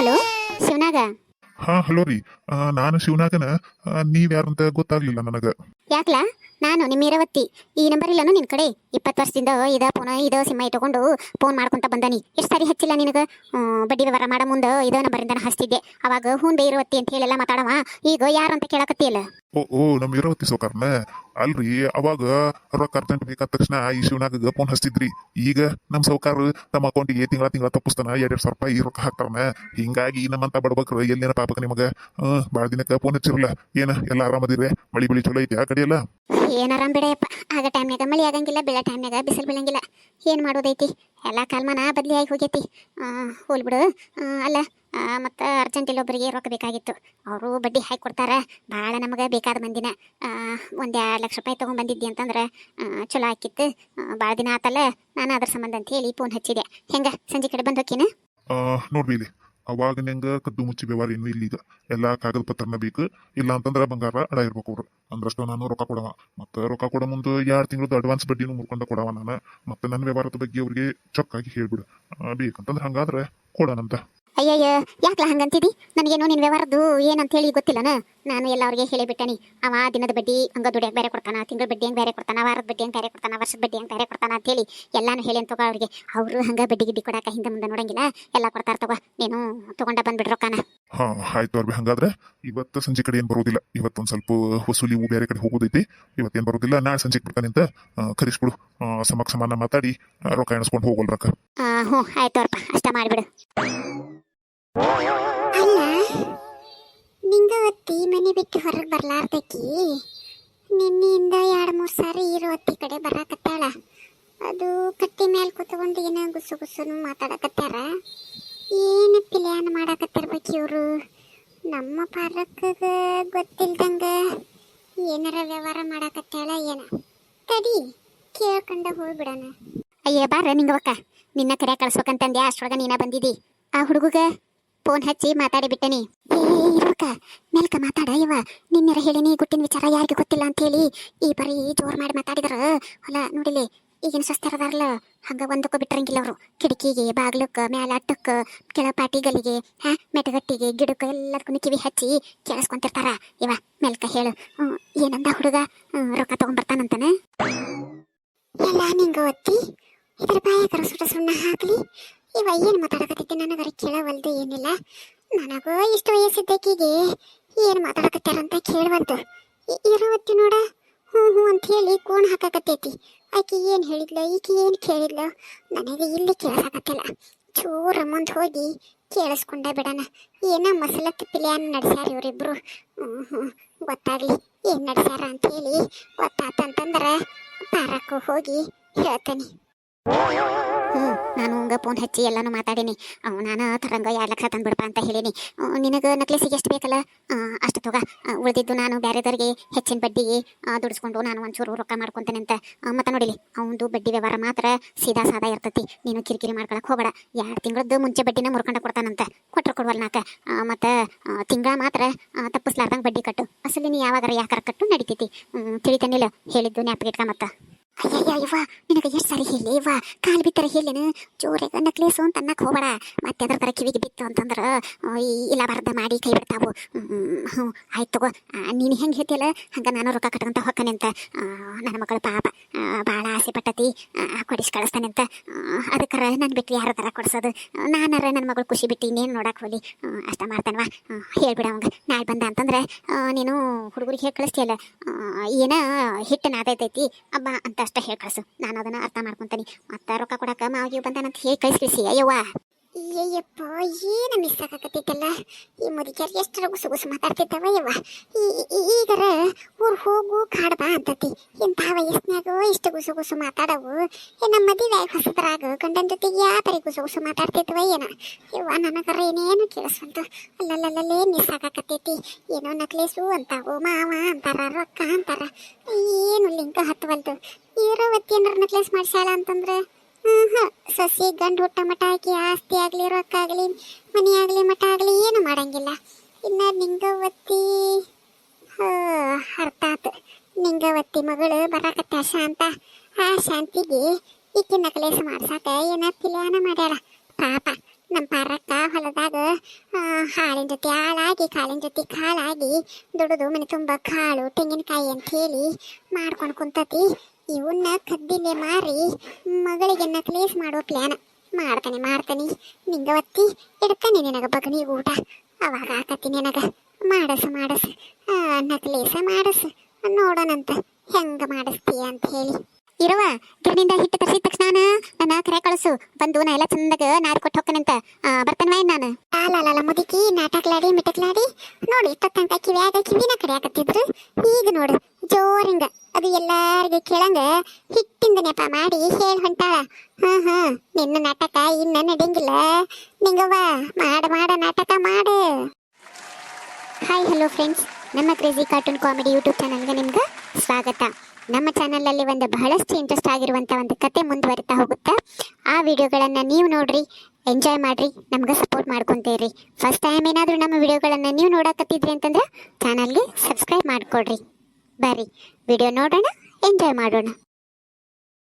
Hello ಶಿವನಾಗ. ಹಾ hello ರೀ. ನಾನು ಶಿವನಾಗನ. ನೀವ್ಯಾರಂತ ನೀವ್ ಯಾರಂತ ಗೊತ್ತಾಗ್ಲಿಲ್ಲ ನನಗ. ಯಾಕ್ಲ? ನಾನು ನಿಮ್ಮ ಇರವತ್ತಿ. ಈ ನಂಬರ್ ಇಲ್ಲನು ನಿನ್ನ ಕಡೆ? ಇಪ್ಪತ್ತು ವರ್ಷದಿಂದ ಇದ ಪುನಃ ಇದ ಸಿಮ್ಮ ಇಟ್ಟುಕೊಂಡು ಫೋನ್ ಮಾಡ್ಕೊಂತ ಬಂದಾನಿ. ಎಷ್ಟು ಸರಿ ಹಚ್ಚಿಲ್ಲ ನಿನಗೆ? ಬಡ್ಡಿ ವ್ಯವಹಾರ ಮಾಡೋ ಮುಂದೆ ಇದ ನಂಬರಿಂದ ಹಚ್ತಿದ್ದೆ. ಅವಾಗ ಬೇ ಇರವತ್ತಿ ಅಂತ ಹೇಳೆಲ್ಲ ಮಾತಾಡವ. ಈಗ ಯಾರು ಅಂತ ಕೇಳಕತ್ತಿಲ್ಲ ಓ ಓ, ನಮ್ ಇರವತ್ತಿ ಸೌಕರ್ನ? ಅಲ್ರಿ, ಅವಾಗ ರೊಕ್ಕ ಅರ್ಜೆಂಟ್ ಬೇಕಾದ ತಕ್ಷಣ ಈ ಶಿವನಾಗ ಫೋನ್ ಹಚ್ತಿದ್ರಿ. ಈಗ ನಮ್ ಸೌಕಾರ ತಮ್ಮ ಅಕೌಂಟಿಗೆ ತಿಂಗಳ ತಿಂಗಳ ತಪ್ಪಿಸ್ತಾನ. ಎರಡ್ ಸಾವಿರ ರೂಪಾಯಿ ರೊಕ್ಕ ಹಾಕ್ತಾರನ ಹಿಂಗಾಗಿ ನಮ್ಮಂತ ಬಡ್ಬೇಕ್ರ ಪಾಪಕ ನಿಮಗ? ಹ್ಮ್, ಬಾಳ್ ದಿನಕ್ಕ ಫೋನ್ ಹಚ್ಚಿರಲ್ಲ. ಏನ, ಎಲ್ಲ ಆರಾಮದಿರಿ ಮಳಿ ಬಿಳಿ ಚಲೋ ಐತಿ ಆ ಕಡೆ ಎಲ್ಲ? ಏನಾರ ಬಿಡಯಪ್ಪ ಆಗ ಟೈಮ್ನಾಗ ಮಳೆ ಆಗಂಗಿಲ್ಲ, ಬೆಳೆ ಟೈಮ್ನಾಗ ಬಿಸಿಲು ಬೀಳಂಗಿಲ್ಲ. ಏನು ಮಾಡೋದೈತಿ? ಎಲ್ಲ ಕಾಲ್ಮಾನ ಬದಲಿ ಆಗಿ ಹೋಗೈತಿ. ಹೋಲ್ಬಿಡು ಹೋಲ್ ಬಿಡು. ಅಲ್ಲ ಮತ್ತು ಅರ್ಜೆಂಟ್ ಇಲ್ಲೊಬ್ಬರಿಗೆ ರೊಕ್ಕ ಬೇಕಾಗಿತ್ತು. ಅವರು ಬಡ್ಡಿ ಹಾಕಿ ಕೊಡ್ತಾರೆ. ಭಾಳ ನಮಗೆ ಬೇಕಾದ ಮಂದಿನ. ಒಂದು ಎರಡು ಲಕ್ಷ ರೂಪಾಯಿ ತೊಗೊಂಡ್ಬಂದಿದ್ದಿ ಅಂತಂದ್ರೆ ಚಲೋ ಹಾಕಿತ್ತು ಭಾಳ ದಿನ ಆತಲ್ಲ, ನಾನು ಅದ್ರ ಸಂಬಂಧ ಅಂತ ಹೇಳಿ ಫೋನ್ ಹಚ್ಚಿದೆ. ಹೆಂಗೆ? ಸಂಜೆ ಕಡೆ ಬಂದು ಹೋಕಿನ ಅವಾಗ ನಂಗ ಕದ್ದು ಮುಚ್ಚಿ ವ್ಯವಹಾರ ಏನು ಇಲ್ಲ ಈಗ ಎಲ್ಲಾ ಕಾಗದ ಪತ್ರನ ಬೇಕು ಇಲ್ಲ ಅಂತಂದ್ರ ಬಂಗಾರ ಅಡ ಇರ್ಬೇಕು ಅವ್ರು. ಅಂದ್ರಷ್ಟು ನಾನು ರೊಕ್ಕ ಕೊಡವ. ಮತ್ತೆ ರೊಕ್ಕ ಕೊಡೋ ಮುಂದೆ ಎರಡು ತಿಂಗಳದ್ದು ಅಡ್ವಾನ್ಸ್ ಬಡ್ಡಿನೂ ಮುರ್ಕೊಂಡ ಕೊಡವ ನಾನು. ಮತ್ತೆ ನನ್ನ ವ್ಯವಹಾರದ ಬಗ್ಗೆ ಅವ್ರಿಗೆ ಚೊಕ್ಕಾಗಿ ಹೇಳ್ಬಿಡು. ಬೇಕಂತಂದ್ರೆ ಹಂಗಾದ್ರೆ ಕೊಡೋಣಂತ ಅಯ್ಯಯ್ಯ ಯಾಕಲ ಹಂಗಂತಿದಿ? ನನಗೇನು ನಿನ್ನ ವ್ಯವಹಾರದ್ದು ಏನಂತ ಹೇಳಿ ಗೊತ್ತಿಲ್ಲನ? ನಾನು ಎಲ್ಲ ಅವ್ರಿಗೆ ಹೇಳಿಬಿಟ್ಟನಿ. ಅವ ದಿನದ ಬಡ್ಡಿ ಹಂಗ ದುಡಿಯಕ್ಕೆ ಬೇರೆ ಕೊಡ್ತಾನ ತಿಂಗಳ ಬಡ್ಡಿ ಹೆಂಗೆ ಬೇರೆ ಕೊಡ್ತಾನ ವಾರದ ಬಡ್ಡಿ ಹೆಂಗೆ ಬೇರೆ ಕೊಡ್ತಾನ ವರ್ಷದ ಬಡ್ಡಿ ಹೆಂಗೆ ಬೇರೆ ಕೊಡ್ತಾನ ಅಂತ ಹೇಳಿ ಎಲ್ಲಾನು ಹೇಳಿ ಅಂತ ತಗೋ ಅವ್ರಿಗೆ. ಅವರು ಹಂಗ ಬಡ್ಡಿ ಗಿಡ್ಡಿ ಕೊಡಾಕ ಹಿಂದೆ ಮುಂದೆ ನೋಡಂಗಿಲ್ಲ ಎಲ್ಲ ಕೊಡ್ತಾರ ತಗೋ. ನೀನು ತಗೊಂಡ ಬಂದ್ಬಿಡ್ರಿ ರೊಕ್ಕನ ಹಾ ಆಯ್ತು ಅವ್ರಿ ಹಂಗಾದ್ರೆ ಇವತ್ತು ಸಂಜೆ ಕಡೆ ಏನ್ ಬರೋದಿಲ್ಲ. ಇವತ್ತೊಂದು ಸ್ವಲ್ಪ ವಸೂಲಿ ಬೇರೆ ಕಡೆ ಹೋಗೋದೈತಿ. ಇವತ್ತೇನು ಬರೋದಿಲ್ಲ ನಾಳೆ ಸಂಜೆಗೆ ಬರ್ತಾನೆ ಅಂತ ಕರಿಸ್ಬಿಡು. ಸಮಕ್ ಸಮಾನ ಮಾತಾಡಿ ರೊಕ್ಕ ಎಣಿಸ್ಕೊಂಡು ಹೋಗೋಲ್ ರೊಕ್ಕ. ಆ, ಹ್ಞೂ ಆಯ್ತು ಅವ್ರಪ್ಪ ಅಷ್ಟ ಮಾಡಿಬಿಡು. ಅಲ್ಲ ನಿಂಗವತ್ತಿ ಮನೆ ಬಿಟ್ಟು ಹೊರಗೆ ಬರ್ಲಾರ್ದಕ್ಕಿ ನಿನ್ನೆಯಿಂದ ಎರಡು ಮೂರು ಸಾರಿ ಇರುವತ್ತಿ ಕಡೆ ಬರಾಕತ್ತಾಳ. ಅದು ಕಟ್ಟಿ ಮೇಲೆ ಕೂತ್ಕೊಂಡು ಏನೋ ಗುಸು ಗುಸುನು ಮಾತಾಡಕತ್ತಾರ. ಏನು ಪ್ಲ್ಯಾನ್ ಮಾಡಾಕತ್ತಿರ್ಬೇಕು ಇವರು? ನಮ್ಮ ಪಾರಕ್ಕಗೆ ಗೊತ್ತಿಲ್ದಂಗ ಏನಾರ ವ್ಯವಹಾರ ಮಾಡಾಕತ್ತಾಳ ಏನ? ತಡಿ, ಕೇಳ್ಕೊಂಡ ಹೋಗ್ಬಿಡೋಣ. ಅಯ್ಯ ಬಾರ ನಿಂಗವಕ್ಕ. ನಿನ್ನ ಕರೆ ಕಳ್ಸ್ಬೇಕಂತಂದೆ ಅಷ್ಟ್ರೊಳಗ ನೀನ ಬಂದಿದ್ದಿ ಆ ಹುಡುಗಗ ಫೋನ್ ಹಚ್ಚಿ ಮಾತಾಡಿ ಬಿಟ್ಟನಿ ಏ ಇರೋಕ ಮೆಲ್ಕ ಮಾತಾಡ ಇವ. ನಿನ್ನೆರ ಹೇಳಿನಿ ಗುಟ್ಟಿನ ವಿಚಾರ ಯಾರಿಗೂ ಗೊತ್ತಿಲ್ಲ ಅಂತ ಹೇಳಿ. ಈ ಬರೀ ಜೋರ್ ಮಾಡಿ ಮಾತಾಡಿದ್ರ. ಹೊಲ, ನೋಡಿಲಿ, ಈಗಿನ ಸ್ವಸ್ಥರದಾರಲ್ಲ ಹಂಗ ಒಂದಕ್ಕೂ ಬಿಟ್ರಂಗಿಲ್ಲ ಅವರು. ಕಿಟಕಿಗೆ, ಬಾಗ್ಲಕ್ಕ ಮ್ಯಾಲ ಅಟ್ಟಕ್ಕ ಕೆಳ ಪಾಟಿಗಳಿಗೆ, ಹಾ, ಮೆಟಗಟ್ಟಿಗೆ, ಗಿಡಕ್ಕೆ ಎಲ್ಲದಕ್ಕೂ ಕಿವಿ ಹಚ್ಚಿ ಕೇಳಿಸ್ಕೊಂತಿರ್ತಾರ. ಇವ, ಮೆಲ್ಕ ಹೇಳು. ಏನಂದ ಹುಡುಗ? ರೊಕ್ಕ ತಗೊಂಡ್ಬರ್ತಾನಂತಾನೆ ಎಲ್ಲ ನಿಂಗ ಒತ್ತಿ ಇದ್ರ ಬಾಯಾಗರ ಸುಟ ಸುಣ್ಣ ಹಾಕ್ಲಿ? ಇವ ಏನು ಮಾತಾಡಕತ್ತೈತಿ ನನಗರ ಕೇಳವಲ್ದು ಏನಿಲ್ಲ. ನನಗೂ ಇಷ್ಟು ವಯಸ್ಸಿದ್ದಕ್ಕಿಗೆ ಏನು ಮಾತಾಡಕತ್ತಾರಂತ ಕೇಳುವಂತು. ಇರೋತ್ತಿ ನೋಡ. ಹ್ಞೂ ಹ್ಞೂ ಅಂತ ಹೇಳಿ ಕೋಣ ಹಾಕಕತ್ತೈತಿ. ಆಕೆ ಏನು ಹೇಳಿದ್ಲು, ಈಕೆ ಏನು ಕೇಳಿದ್ಲು? ನನಗೆ ಇಲ್ಲಿ ಕೇಳಸಾಕತ್ತಿಲ್ಲ ಚೂರ ಮುಂದೆ ಹೋಗಿ ಕೇಳಿಸ್ಕೊಂಡ ಬಿಡಣ. ಏನೋ ಮಸಲತ್ ಪ್ಲ್ಯಾನ್ ನಡೆಸ್ಯಾರ ಇವರಿಬ್ರು? ಹ್ಞೂ ಹ್ಞೂ ಗೊತ್ತಾಗ್ಲಿ ಏನು ನಡೆಸ್ಯಾರ ಅಂತ ಹೇಳಿ ಗೊತ್ತಾತಂತಂದ್ರೆ ಪಾರಕ್ಕೂ ಹೋಗಿ ಹೇಳ್ತೇನೆ. ಹ್ಞೂ ನಾನು ಹಂಗ ಫೋನ್ ಹಚ್ಚಿ ಎಲ್ಲಾನು ಮಾತಾಡೀನಿ. ಅವ ನಾನು ತರಂಗ ಎರಡು ಲಕ್ಷ ತಂದ್ಬಿಡಪ್ಪ ಅಂತ ಹೇಳೀನಿ. ನಿನಗೆ ನಕ್ಲಿಸಿಗೆ ಎಷ್ಟು ಬೇಕಲ್ಲ? ಅಷ್ಟು ತಗ. ಉಳಿದಿದ್ದು ನಾನು ಬೇರೆದವ್ರಿಗೆ ಹೆಚ್ಚಿನ ಬಡ್ಡಿಗೆ ದುಡಿಸ್ಕೊಂಡು ನಾನು ಒಂಚೂರು ರೊಕ್ಕ ಮಾಡ್ಕೊತೇನೆ ಅಂತ. ಮತ್ತೆ ನೋಡಿಲಿ, ಅವಂದು ಬಡ್ಡಿ ವ್ಯವಹಾರ ಮಾತ್ರ ಸೀದಾ ಸಾದಾ ಇರ್ತೈತಿ. ನೀನು ಕಿರಿಕಿರಿ ಮಾಡ್ಕೊಳಕ್ ಹೋಗಬೇಡ. ಎರಡು ತಿಂಗಳದ್ದು ಮುಂಚೆ ಬಡ್ಡಿನ ಮುರ್ಕೊಂಡ ಕೊಡ್ತಾನಂತ. ಕೊಟ್ರ ಕೊಡುವಲ್ಲ ನಾಕ. ಮತ್ತು ತಿಂಗಳ ಮಾತ್ರ ತಪ್ಪಿಸ್ಲಾರ್ದಂಗೆ ಬಡ್ಡಿ ಕಟ್ಟು. ಅಸಲಿ ನೀ ಯಾವಾಗಾರ ಯಾಕಾರ ಕಟ್ಟು ನಡಿತೈತಿ. ತಿಳಿತಾನಿಲ್ಲ. ಹೇಳಿದ್ದು ಜ್ಞಾಪಕ ಇಟ್ಕ ಮತ್ತ. ಅಯ್ಯಯ್ಯ ಇವ ನಿನಗೆ ಎಷ್ಟು ಸಾರಿ ಹೇಳಿ ಇವ ಕಾಲು ಬಿತ್ತರ ಹೇಳೇನು? ಜೋರಾಗ ನಕ್ಲೇಸು ಅಂತ ಅನ್ನಕ್ಕೆ ಹೋಗಬೇಡ. ಮತ್ತೆ ಅದ್ರ ಥರ ಕಿವಿಗೆ ಬಿತ್ತು ಅಂತಂದ್ರೆ ಇಲ್ಲ ಬರ್ದ ಮಾಡಿ ಕೈ ಬಿಡ್ತಾವು. ಹ್ಞೂ ಆಯ್ತು ತಗೋ. ನೀನು ಹೆಂಗೆ ಹೇಳ್ತಿಯಲ್ಲ? ಹಂಗೆ ನಾನು ರೊಕ್ಕ ಕಟ್ಕೊಂತ ಹೊಕ್ಕನೆ ಅಂತ. ನನ್ನ ಮಗಳು ಪಾಪ ಭಾಳ ಆಸೆ ಪಟ್ಟತಿ. ಕೊಡಿಸಿ ಕಳಿಸ್ತಾನೆ ಅಂತ. ಅದಕ್ಕರ ನನ್ನ ಬಿಟ್ಟು ಯಾರ ಥರ ಕೊಡ್ಸೋದು? ನಾನಾರ ನನ್ನ ಮಗಳು ಖುಷಿ ಬಿಟ್ಟು ಇನ್ನೇನು ನೋಡಕ್ಕೆ ಹೋಗಿ ಅಷ್ಟ ಮಾಡ್ತಾನವ? ಹೇಳ್ಬಿಡ ಅವಂಗ. ನಾಳೆ ಬಂದ ಅಂತಂದ್ರೆ ನೀನು ಹುಡುಗರಿಗೆ ಹೇಳಿ ಕಳಿಸ್ತೀಯಲ್ಲ? ಏನ ಹಿಟ್ಟು ನಾದೈತೈತಿ? ಅಬ್ಬ ಅಂತ ಅಷ್ಟೇ ಹೇಳಿ ಕಳಿಸು. ನಾನು ಅದನ್ನು ಅರ್ಥ ಮಾಡ್ಕೊಂತೀನಿ. ಮತ್ತೆ ರೊಕ್ಕ ಕೊಡಕ ಮಾವಿಗೆ ಬಂದಾನಂತ ಹೇಳಿ ಕಳಿಸ್ಕಳಿಸಿ ಅಯ್ಯವ್ವ. ಅಯ್ಯಪ್ಪ ಏನು ಮಿಸ್ ಆಗಕತ್ತೈತಲ್ಲ? ಈ ಮುದುಕಿಯರ್ ಎಷ್ಟರ ಗುಸು ಗುಸು ಮಾತಾಡ್ತಿದ್ದಾವ ಯವ್ವ? ಈಗರ ಊರ್ ಹೋಗು, ಕಾಡ್ ಅಂತತಿ. ಇಂಥ ವಯಸ್ಸಿನಾಗ ಇಷ್ಟು ಗುಸು ಗುಸು ಮಾತಾಡವು. ನಮ್ಮ ಮದುವೆ ಹೊಸದ್ರಾಗ ಗಂಡನ ಜೊತೆಗೆ ಯಾವ ಪರಿ ಗುಸು ಗುಸು ಮಾತಾಡ್ತಿದ್ವ ಏನ? ಯವ್ವ, ನನಗರ ಏನೇನು ಕೇಳಿಸ್ಬಂತು ಅಲ್ಲಲ್ಲಲ್ಲೇ ಮಿಸ್ ಆಗಕತ್ತೈತಿ. ಏನೋ ನಕ್ಲೇಸು ಅಂತಾವು, ಮಾವ ಅಂತಾರ, ರೊಕ್ಕ ಅಂತಾರ. ಏನು ಲಿಂಕ ಹತ್ತವಲ್ದು? ಇರೋವತ್ತಿ ಏನಾರ ನಕ್ಲೇಸ್ ಮಾಡ್ಸ್ಯಾಳ ಅಂತಂದ್ರೆ? ಸಸಿ ಗಂಡು ಹುಟ್ಟ ಮಠ ಹಾಕಿ ಆಸ್ತಿ ಆಗಲಿ, ರೊಕ್ಕ ಆಗಲಿ, ಮನಿ ಆಗಲಿ, ಮಠ ಆಗಲಿ ಏನು ಮಾಡಂಗಿಲ್ಲ. ಇನ್ನ ನಿಂಗವತ್ತಿ ಅರ್ಥ ಆತು. ನಿಂಗವತ್ತಿ ಮಗಳು ಬರಾಕತ್ತ ಶಾಂತ. ಆ ಶಾಂತಿಗೆ ಈಕಿ ನಕಲೇಸ ಮಾಡ್ಸಾಕ ಏನ ಪ್ಲ್ಯಾನ ಮಾಡ್ಯಾಳ? ಪಾಪ ನಮ್ಮ ಪಾರಕ್ಕ ಹೊಲದಾಗ ಹಾಳಿನ ಜೊತೆ ಹಾಳಾಗಿ ಕಾಳಿನ ಜೊತೆ ಕಾಳಾಗಿ ದುಡಿದು ಮನೆ ತುಂಬ ಕಾಳು, ತೆಂಗಿನಕಾಯಿ ಅಂತ ಹೇಳಿ ಮಾಡ್ಕೊಂಡು ಕುಂತತಿ. ಇವನ್ನ ಕದ್ದಿಲೆ ಮಾರಿ ಮಗಳಿಗೆ ನಕ್ಲೇಸ್ ಮಾಡೋ ಪ್ಲಾನ್ ಮಾಡ್ತಾನೆ ಮಾಡ್ತಾನೆ. ನಿಂಗ ಒತ್ತಿ ಇಡ್ತಾನೆ ನಿನಗ ಬಗನಿ ಊಟ. ಅವಾಗ ಆಕತಿ ನಿನಗ. ಮಾಡಸ ಮಾಡಸ. ನಕ್ಲೇಸ ಮಾಡಸ. ನೋಡೋಣಂತ. ಹೆಂಗ ಮಾಡಿಸ್ತೀಯ ಅಂತ ಹೇಳಿ. ಇರುವ ಗಿರಣಿಂದ ಹಿಟ್ಟು ತರಿಸಿದ ತಕ್ಷಣ ನನ್ನ ಕರೆ ಕಳಿಸು. ಬಂದು ನಾ ಎಲ್ಲ ಚಂದಾಗ ನಾದಿ ಕೊಟ್ಟು ಹೋಗ್ತೇನಂತ ಬರ್ತಾನೆ ನಾನು. ಅಲ್ಲ ಮುದುಕಿ ನಾಟಕ್ಲಾಡಿ ಮಿಟಕ್ಲಾಡಿ ನೋಡಿ ತಕ್ಕಂತ ಕಿವಿಯಾಗ ಕಿವಿನ ಕಡಿಯಾಕತ್ತಿದ್ರು ಈಗ ನೋಡು, ಜೋರಿಂಗ. ಅದು ಎಲ್ಲಾರಿಗೂ ಕೇಳಂಗ ಹಿಟ್ಟಿಂದ ನೆಪ ಮಾಡಿ ಹೇಳಿ ಹೊಂಟಾಳ. ಹಾ ಹಾ, ನಿನ್ನ ನಾಟಕ ಇನ್ನ ನಡೆಯಂಗಿಲ್ಲ ನಿಂಗವ್ವ, ಮಾಡ ಮಾಡ ನಾಟಕ ಮಾಡು. ಹಾಯ್ ಹಲೋ ಫ್ರೆಂಡ್ಸ್ ನಮ್ಮ ಕ್ರೇಜಿ ಕಾರ್ಟೂನ್ ಕಾಮಿಡಿ ಯೂಟ್ಯೂಬ್ ಚಾನಲ್ಗೆ ನಿಮ್ಗೆ ಸ್ವಾಗತ. ನಮ್ಮ ಚಾನಲಲ್ಲಿ ಒಂದು ಬಹಳಷ್ಟು ಇಂಟ್ರೆಸ್ಟ್ ಆಗಿರುವಂಥ ಒಂದು ಕತೆ ಮುಂದುವರಿತಾ ಹೋಗುತ್ತೆ, ಆ ವಿಡಿಯೋಗಳನ್ನು ನೀವು ನೋಡ್ರಿ ಎಂಜಾಯ್ ಮಾಡಿರಿ, ನಮ್ಗೆ ಸಪೋರ್ಟ್ ಮಾಡ್ಕೊಂತೀರಿ ಫಸ್ಟ್ ಟೈಮ್ ಏನಾದರೂ ನಮ್ಮ ವಿಡಿಯೋಗಳನ್ನು ನೀವು ನೋಡಕತ್ತಿದ್ರಿ ಅಂತಂದ್ರೆ ಚಾನಲ್ಗೆ ಸಬ್ಸ್ಕ್ರೈಬ್ ಮಾಡ್ಕೊಡ್ರಿ. ಬರ್ರಿ ವಿಡಿಯೋ ನೋಡೋಣ ಎಂಜಾಯ್ ಮಾಡೋಣ.